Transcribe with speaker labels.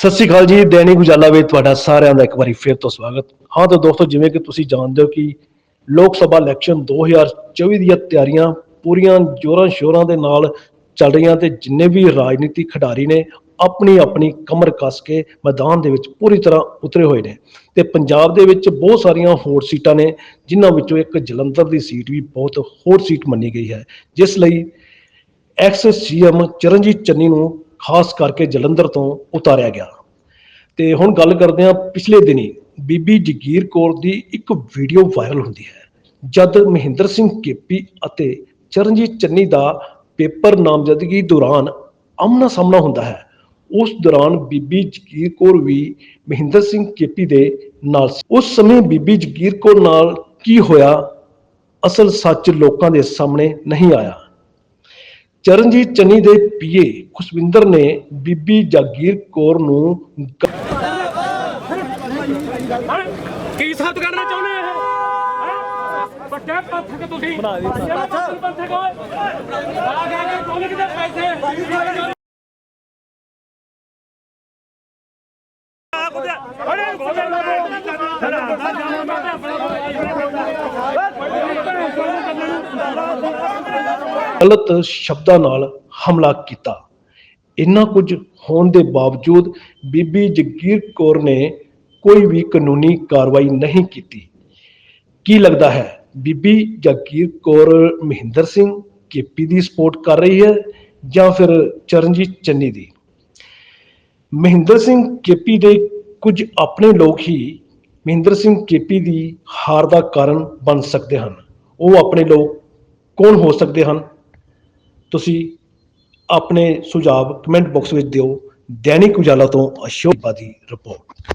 Speaker 1: ਸਤਿ ਸ਼੍ਰੀ ਅਕਾਲ ਜੀ ਦੈਨਿਕ ਉਜਾਲਾ ਵਿੱਚ ਤੁਹਾਡਾ ਸਾਰਿਆਂ ਦਾ ਇੱਕ ਵਾਰੀ ਫਿਰ ਤੋਂ ਸਵਾਗਤ। ਹਾਂ ਤਾਂ ਦੋਸਤੋ, ਜਿਵੇਂ ਕਿ ਤੁਸੀਂ ਜਾਣਦੇ ਹੋ ਕਿ ਲੋਕ ਸਭਾ ਇਲੈਕਸ਼ਨ 2024 ਦੀਆਂ ਤਿਆਰੀਆਂ ਪੂਰੀਆਂ ਜੋਰਾਂ ਸ਼ੋਰਾਂ ਦੇ ਨਾਲ ਚੱਲ ਰਹੀਆਂ ਤੇ ਜਿੰਨੇ ਵੀ ਰਾਜਨੀਤਿਕ ਖਿਡਾਰੀ ਨੇ ਆਪਣੀ ਆਪਣੀ ਕਮਰ ਕੱਸ ਕੇ ਮੈਦਾਨ ਦੇ ਵਿੱਚ ਪੂਰੀ ਤਰ੍ਹਾਂ ਉਤਰੇ ਹੋਏ ਨੇ। ਤੇ ਪੰਜਾਬ ਦੇ ਵਿੱਚ ਬਹੁਤ ਸਾਰੀਆਂ ਹੋਰ ਸੀਟਾਂ ਨੇ, ਜਿਨ੍ਹਾਂ ਵਿੱਚੋਂ ਇੱਕ ਜਲੰਧਰ ਦੀ ਸੀਟ ਵੀ ਬਹੁਤ ਹੋਰ ਸੀਟ ਮੰਨੀ ਗਈ ਹੈ। ਜਿਸ ਲਈ ਐਕਸ ਸੀਐਮ ਚਰਨਜੀਤ ਚੰਨੀ ਨੂੰ ਖਾਸ ਕਰਕੇ ਜਲੰਧਰ ਤੋਂ ਉਤਾਰਿਆ ਗਿਆ। ਤੇ ਹੁਣ ਗੱਲ ਕਰਦੇ ਹਾਂ ਪਿਛਲੇ ਦਿਨੀ ਬੀਬੀ ਜਗੀਰ ਕੌਰ ਦੀ ਇੱਕ ਵੀਡੀਓ ਵਾਇਰਲ ਹੁੰਦੀ ਹੈ। ਜਦ ਮਹਿੰਦਰ ਸਿੰਘ ਕੇਪੀ ਅਤੇ ਚਰਨਜੀਤ ਚੰਨੀ ਦਾ ਪੇਪਰ ਨਾਮਜ਼ਦਗੀ ਦੌਰਾਨ ਆਮਣਾ ਸਾਹਮਣਾ ਹੁੰਦਾ ਹੈ, ਉਸ ਦੌਰਾਨ ਬੀਬੀ ਜਗੀਰ ਕੌਰ ਵੀ ਮਹਿੰਦਰ ਸਿੰਘ ਕੇਪੀ ਦੇ ਨਾਲ ਸੀ। ਉਸ ਸਮੇਂ ਬੀਬੀ ਜਗੀਰ ਕੌਰ ਨਾਲ ਕੀ ਹੋਇਆ, ਅਸਲ ਸੱਚ ਲੋਕਾਂ ਦੇ ਸਾਹਮਣੇ ਨਹੀਂ ਆਇਆ। ਚਰਨਜੀਤ ਚੰਨੀ ਦੇ ਪੀਏ ਖੁਸ਼ਵਿੰਦਰ ਨੇ ਬੀਬੀ ਜਾਗੀਰ ਕੌਰ ਨੂੰ
Speaker 2: ਕੀ ਸਾਬਤ ਕਰਨਾ ਚਾਹੁੰਦੇ ਆ ਇਹ ਬੱਚੇ ਪੰਥਕ ਤੁਸੀਂ। ਪੰਥਕ ਓਏ। ਆ ਗਿਆ ਕਿ ਕੋਲ ਕਿਤੇ ਪੈਸੇ।
Speaker 1: ਗਲਤ ਸ਼ਬਦਾਂ ਨਾਲ ਹਮਲਾ ਕੀਤਾ। ਇੰਨਾ ਕੁਝ ਹੋਣ ਦੇ ਬਾਵਜੂਦ ਬੀਬੀ ਜਗੀਰ ਕੌਰ ਨੇ ਕੋਈ ਵੀ ਕਾਨੂੰਨੀ ਕਾਰਵਾਈ ਨਹੀਂ ਕੀਤੀ। ਕੀ ਲੱਗਦਾ ਹੈ, ਬੀਬੀ ਜਗੀਰ ਕੌਰ ਮਹਿੰਦਰ ਸਿੰਘ ਕੇਪੀ ਦੀ ਸਪੋਰਟ ਕਰ ਰਹੀ ਹੈ ਜਾਂ ਫਿਰ ਚਰਨਜੀਤ ਚੰਨੀ ਦੀ? ਮਹਿੰਦਰ ਸਿੰਘ ਕੇਪੀ ਦੇ ਕੁਝ ਆਪਣੇ ਲੋਕ ਹੀ ਮਹਿੰਦਰ ਸਿੰਘ ਕੇਪੀ ਦੀ ਹਾਰ ਦਾ ਕਾਰਨ ਬਣ ਸਕਦੇ ਹਨ। ਉਹ ਆਪਣੇ ਲੋਕ ਕੌਣ ਹੋ ਸਕਦੇ ਹਨ? ਤੁਸੀਂ ਆਪਣੇ ਸੁਝਾਅ ਕਮੈਂਟ ਬਾਕਸ ਵਿੱਚ ਦਿਓ। ਦੈਨਿਕ ਉਜਾਲਾ ਤੋਂ ਅਸ਼ੋਕ ਦੀ ਰਿਪੋਰਟ।